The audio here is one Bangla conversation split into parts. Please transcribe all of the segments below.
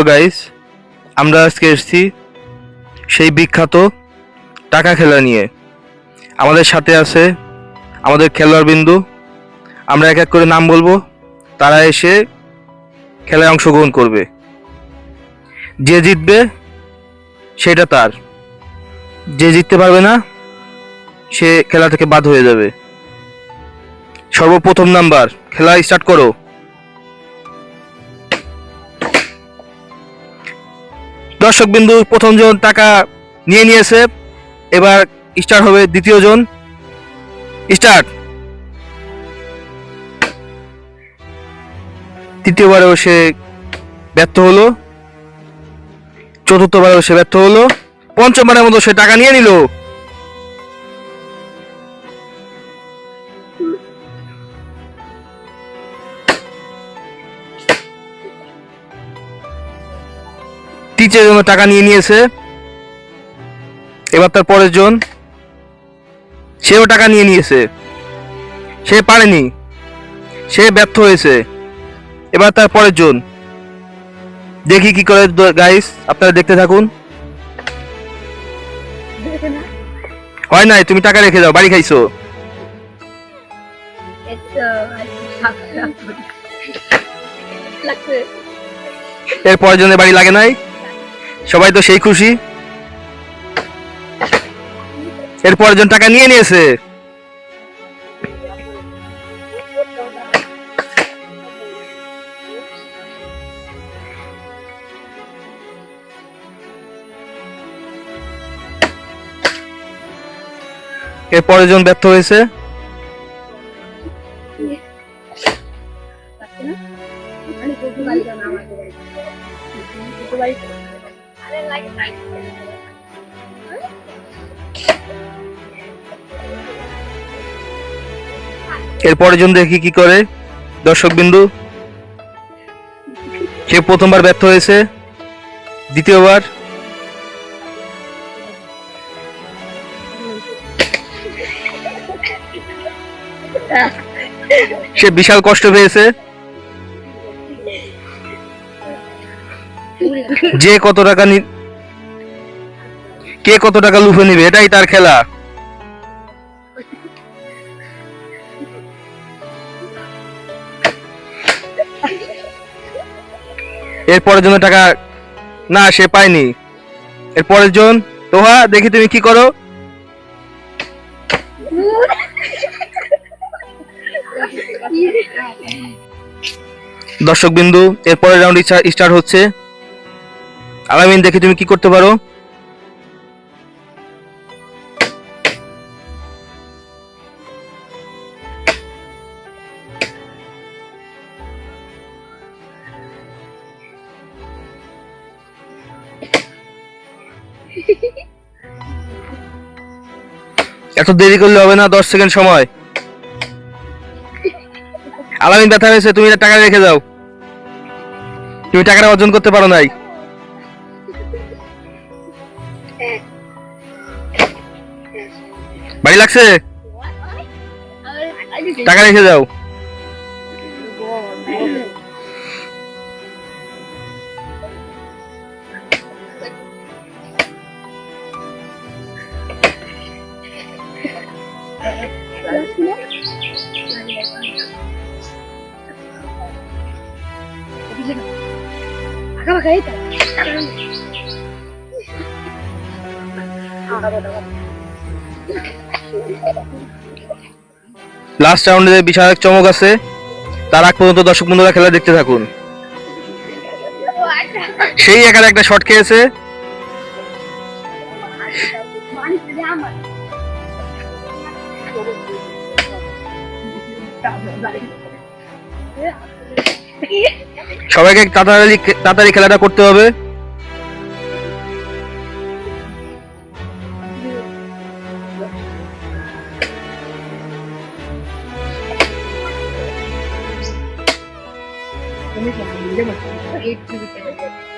হ্যালো গাইস, আমরা আজকে এসেছি সেই বিখ্যাত টাকা খেলা নিয়ে। আমাদের সাথে আছে আমাদের খেলোয়াড় বিন্দু। আমরা এক এক করে নাম বলব, তারা এসে খেলায় অংশগ্রহণ করবে। যে জিতবে, সেটা তার। যে জিততে পারবে না, সে খেলা থেকে বাদ হয়ে যাবে। সর্বপ্রথম নাম্বার, খেলা স্টার্ট করো। দর্শক বিন্দু প্রথম জন টাকা নিয়ে নিয়েছে। এবার স্টার্ট হবে দ্বিতীয় জন। স্টার্ট তৃতীয়বারেও সে ব্যর্থ হলো। চতুর্থবারেও সে ব্যর্থ হলো। পঞ্চমবারের মতো সে টাকা নিয়ে নিল। জন টাকা নিয়ে নিয়েছে। এবার তার পরের জন সেও টাকা নিয়ে নিয়েছে। সে পারেনি সে ব্যর্থ হয়েছে। এবার তার পরের জন দেখি কি করে গাইস আপনারা দেখতে থাকুন। হয় নাই তুমি টাকা রেখে দাও বাড়ি খাইছো। এর পরের জনের বাড়ি লাগে নাই? সবাই তো সেই খুশি। এর পরের জন টাকা নিয়ে নিয়েছে। এর পরের জন ব্যর্থ হয়েছে। লাগছে না মানে দুটো বাড়ি দাও না আমাকে বাড়ি দুটো বাড়ি আরে লাগে লাগে এর পরের জন দেখি কি করে। দর্শক বিন্দু সে প্রথমবার ব্যর্থ হয়েছে, দ্বিতীয়বার। সে বিশাল কষ্ট পেয়েছে। যে কত টাকা কে কত টাকা লুফে নিবে, এটাই তার খেলা। এর পরের জন্য টাকা না, সে পায়নি। এর পরের জন, তোহা, দেখি তুমি কি করো। দর্শক বিন্দু এর পরের রাউন্ড স্টার্ট হচ্ছে। আলামিন, দেখি তুমি কি করতে পারো। এত দেরি করলে হবে না, দশ সেকেন্ড সময়। আলামিন ব্যথা হয়েছে, তুমি টাকা রেখে যাও। তুমি টাকাটা অর্জন করতে পারো নাই। বাড়ি লাগছে? টাকা রেখে যাও। আঁকা বাঁকা এই তো লাস্ট রাউন্ডে বিশাল এক চমক আছে, তার আগ পর্যন্ত দর্শক বন্ধুরা খেলা দেখতে থাকুন। সেই একার একটা শট খেয়েছে। সবাইকে তাড়াতাড়ি তাড়াতাড়ি খেলাটা করতে হবে। お店にでも言い続ける。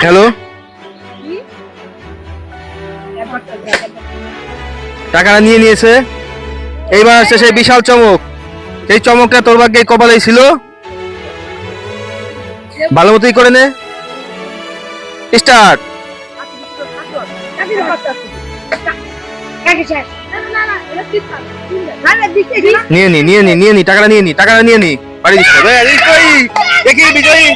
একবার। টাকাটা নিয়ে নিয়েছে এইবার আসছে সেই বিশাল চমক সেই চমকটা তোর ভাগ্যে কপালেই ছিল ভালো মতোই করে নে স্টার্ট? নিয়ে নি নিয়ে নি নিয়ে নি টাকাটা নিয়ে নি টাকাটা নিয়ে নি বাড়ি দিচ্ছে দেখি বিজয়ী